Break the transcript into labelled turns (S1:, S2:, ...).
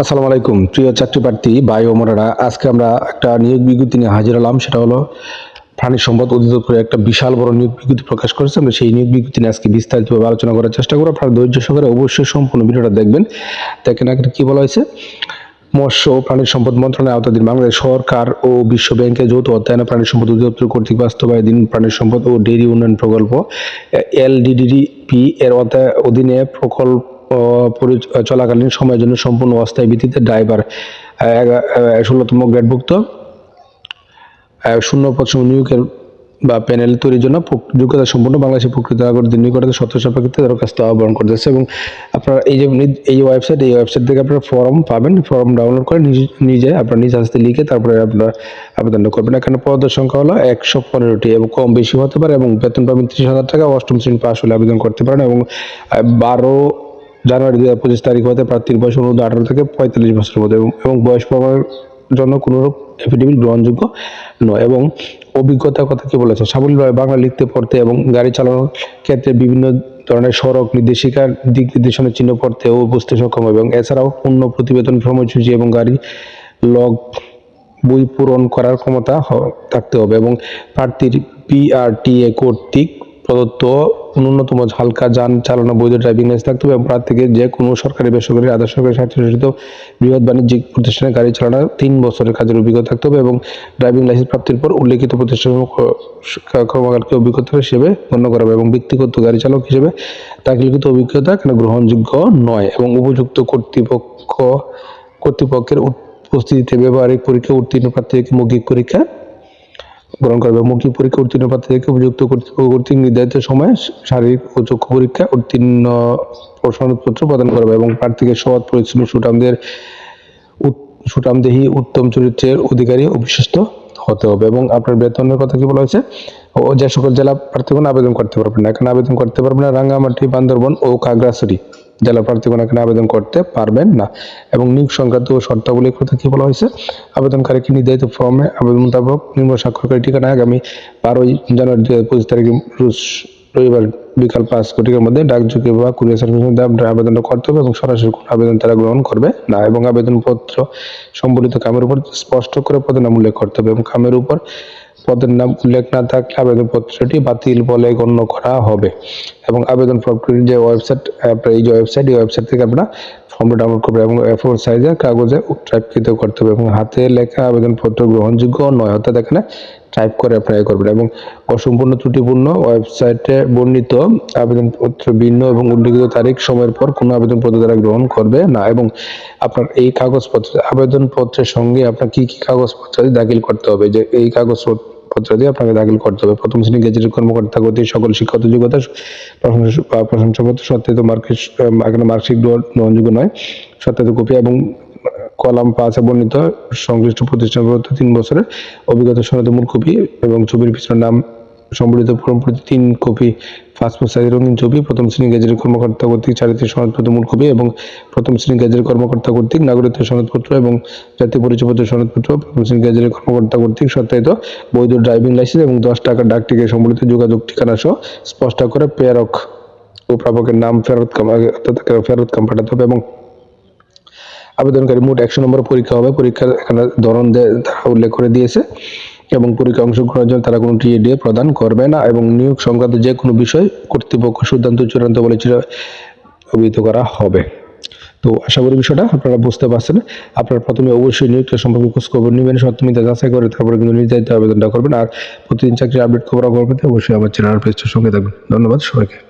S1: আসসালামু আলাইকুম। প্রিয় চাকরি প্রার্থী ভাই ও বোনেরা, আজকে আমরা একটা নিয়োগ বিজ্ঞপ্তি নিয়ে হাজির হলাম। সেটা হলো, প্রাণী সম্পদ অধিদপ্তরে একটা বিশাল বড় নিয়োগ বিজ্ঞপ্তি প্রকাশ করেছে। আমরা সেই নিয়োগ বিজ্ঞপ্তি নিয়ে আজকে বিস্তারিতভাবে আলোচনা করার চেষ্টা করব। আপনারা ধৈর্য সহকারে অবশ্যই সম্পূর্ণ ভিডিওটা দেখবেন। দেখেন আগে কী বলা হয়েছে? মৎস্য ও প্রাণী সম্পদ মন্ত্রণালয় আওতাধীন বাংলাদেশ সরকার ও বিশ্ব ব্যাংকের যৌথ অধ্যয়নে প্রাণী সম্পদ অধিদপ্তর কর্তৃক বাস্তবায়ন প্রাণী সম্পদ ও ডেইরি উন্নয়ন প্রকল্প এলডিডিপি এর অধা- অধীনে প্রকল্প পরি- চলাকালীন সময়ের জন্য সম্পূর্ণ অস্থায়ী ভিত্তিতে ড্রাইভার ষোলোতম গ্রেডভুক্ত। শূন্য পশ্চিম নিয়োগের বা প্যানেল তৈরির জন্য যোগ্যতা সম্পূর্ণ বাংলাদেশের প্রকৃত নাগরিকদের নিকটে সত্য সাপেক্ষে দরখাস্ত আহ্বান করতেছে এবং আপনারা এই যে এই ওয়েবসাইট এই ওয়েবসাইট থেকে আপনারা ফর্ম পাবেন, ফর্ম ডাউনলোড করে নিজে আপনার নিজ হাতে লিখে তারপরে আপনার আবেদনটা করবেন। এখানে পদের সংখ্যা হলো একশো পনেরোটি এবং কম বেশি হতে পারে এবং বেতন পাবেন ত্রিশ হাজার টাকা, অষ্টম শ্রেণি পাস হলে আবেদন করতে পারেন এবং বারো জানুয়ারি দু হাজার পঁচিশ তারিখ হতে প্রার্থীর বয়স অনুরোধ আঠারো থেকে পঁয়তাল্লিশ বছরের মধ্যে এবং- বয়স প্রমাণের জন্য কোনোরূপ এফিডেভিট গ্রহণযোগ্য নয় এবং অভিজ্ঞতার কথা কি বলেছে? সাবলীলভাবে বাংলা লিখতে, পড়তে এবং গাড়ি চালানোর ক্ষেত্রে বিভিন্ন ধরনের সড়ক নির্দেশিকার দিক নির্দেশনের চিহ্ন পড়তে ও বুঝতে সক্ষম হবে এবং এছাড়াও পূর্ণ প্রতিবেদন সময়সূচি এবং গাড়ি লগ বই পূরণ করার ক্ষমতা থাকতে হবে এবং প্রার্থীর পিআরটিএ কর্তৃক প্রদত্ত ন্যূনতম হালকা যান চালানো বৈধ ড্রাইভিং লাইসেন্স থাকতে হবে এবং প্রার্থীকে যে কোনো সরকারি বেসরকারি, আধা সরকারি বৃহৎ বাণিজ্যিক প্রতিষ্ঠানে গাড়ি চালানোর তিন বছরের কাজের অভিজ্ঞতা থাকতে হবে এবং ড্রাইভিং লাইসেন্স প্রাপ্তির পর উল্লেখিত প্রতিষ্ঠান কর্মকারকে অভিজ্ঞতা হিসেবে গণ্য করা হবে এবং ব্যক্তিগত গাড়ি চালক হিসেবে দাখিলকৃত অভিজ্ঞতা কেন গ্রহণযোগ্য নয় এবং উপযুক্ত কর্তৃপক্ষ, কর্তৃপক্ষের উপস্থিতিতে ব্যবহারিক পরীক্ষা উত্তীর্ণ প্রার্থীকে মৌখিক পরীক্ষা গ্রহণ করবে। মৌখিক পরীক্ষা উত্তীর্ণ প্রার্থীদেরকে উপযুক্ত কর্তৃপক্ষ নির্ধারিত সময়ে শারীরিক ও চক্ষু পরীক্ষা উত্তীর্ণ প্রশংসাপত্র প্রদান করবে এবং প্রার্থীকে সৎ, পরিচ্ছন্ন সুটামদের সুটামদেহী উত্তম চরিত্রের অধিকারী ও বিশ্বস্ত হতে হবে এবং আপনার বেতনের কথা কি বলা হয়েছে? ও যে সকল জেলা প্রার্থীগণ আবেদন করতে পারবেন না, এখানে আবেদন করতে পারবেন না রাঙ্গামাটি, বান্দরবন ও খাগড়াছড়ি। জেলা প্রার্থীগণ এখানে আবেদন করতে পারবেন না এবং নিয়োগ সংক্রান্ত শর্তাবলীর কথা কি বলা হয়েছে? আবেদনকারীকে নির্ধারিত ফর্মে আবেদন মোতাবক নিম্ন স্বাক্ষরকারী ঠিকানা আগামী বারোই জানুয়ারি দু হাজার পঁচিশ তারিখে রোজ রবিবার বিকাল পাঁচ কোটির মধ্যে ডাকযোগে বা কুরিয়ার সার্ভিসের আপনার আবেদনটা করতে হবে এবং সরাসরি কোনো আবেদন তারা গ্রহণ করবে না এবং আবেদনপত্র সম্বলিত কামের উপর স্পষ্ট করে পদের নাম উল্লেখ করতে হবে এবং কামের উপর পদের নাম উল্লেখ না থাকলে আবেদনপত্রটি বাতিল বলে গণ্য করা হবে। এবং আবেদন ফর্মটির যে ওয়েবসাইট এই যে ওয়েবসাইট, এই ওয়েবসাইট থেকে আপনারা ফর্মটা ডাউনলোড করবে এবং এ ফোর সাইজের কাগজে টাইপকৃত করতে হবে এবং হাতে লেখা আবেদনপত্র গ্রহণযোগ্য নয়। অর্থাৎ এখানে টাইপ করে অ্যাপ্লাই করবেন এবং অসম্পূর্ণ ত্রুটিপূর্ণ ওয়েবসাইটে বর্ণিত আবেদনপত্র ভিন্ন এবং উল্লেখিত তারিখ, সময়ের পর কোনো আবেদনপত্র দ্বারা গ্রহণ করবে না এবং আপনার এই কাগজপত্র আবেদনপত্রের সঙ্গে আপনার কি কি কাগজপত্র দাখিল করতে হবে, যে এই কাগজপত্র দিয়ে আপনাকে দাখিল করতে হবে। প্রথম শ্রেণি গেজেটের কর্মকর্তা কর্তৃক সকল শিক্ষাগত যোগ্যতা, প্রশংসা- প্রশংসাপত্র, সত্যায়িত এখানে মার্কশিট গ্রহণযোগ্য নয়, সত্যায়িত কপি এবং কলাম পাঁচে বর্ণিত সংশ্লিষ্ট প্রতিষ্ঠান প্রদত্ত তিন বছরের অভিজ্ঞতা সনদ মূল কপি এবং ছবির পিছনে নাম সম্বলিত ফর্ম প্রতি তিন কপি পাসপোর্ট সাইজের রঙিন ছবি, প্রথম শ্রেণি গেজের কর্মকর্তা কর্তৃক চারিত্রিক সনদপত্র মূল কপি এবং প্রথম শ্রেণি গেজের কর্মকর্তা কর্তৃক নাগরিকত্ব সনদপত্র এবং জাতীয় পরিচয়পত্র সনদপত্র, প্রথম শ্রেণি গেজের কর্মকর্তা কর্তৃক সত্যায়িত বৈধ ড্রাইভিং লাইসেন্স এবং দশ টাকার ডাক টিকিট সম্বলিত যোগাযোগ ঠিকানা সহ স্পষ্ট করে প্রেরক ও প্রাপকের নাম ফেরত কাম ফেরত কাম পাঠাতে হবে এবং আবেদনকারী মোট একশো নম্বর পরীক্ষা হবে। পরীক্ষার এখানে ধরন তারা উল্লেখ করে দিয়েছে। এবং পরীক্ষা অংশগ্রহণের জন্য তারা কোনো টিএডিএ প্রদান করবে না এবং নিয়োগ সংক্রান্ত যে কোনো বিষয় কর্তৃপক্ষ সিদ্ধান্ত চূড়ান্ত বলে চির- অভিহিত করা হবে। তো আশা করি বিষয়টা আপনারা বুঝতে পারছেন। আপনারা প্রথমে অবশ্যই নিয়োগটা সম্পর্কে খবর নেবেন সত্যমিতা যাচাই করে তারপরে কিন্তু নির্ধারিত আবেদনটা করবেন। আর প্রতিদিন চাকরির আপডেট খবর পেতে অবশ্যই আমার চ্যানেল পেজটার সঙ্গে থাকবেন। ধন্যবাদ সবাইকে।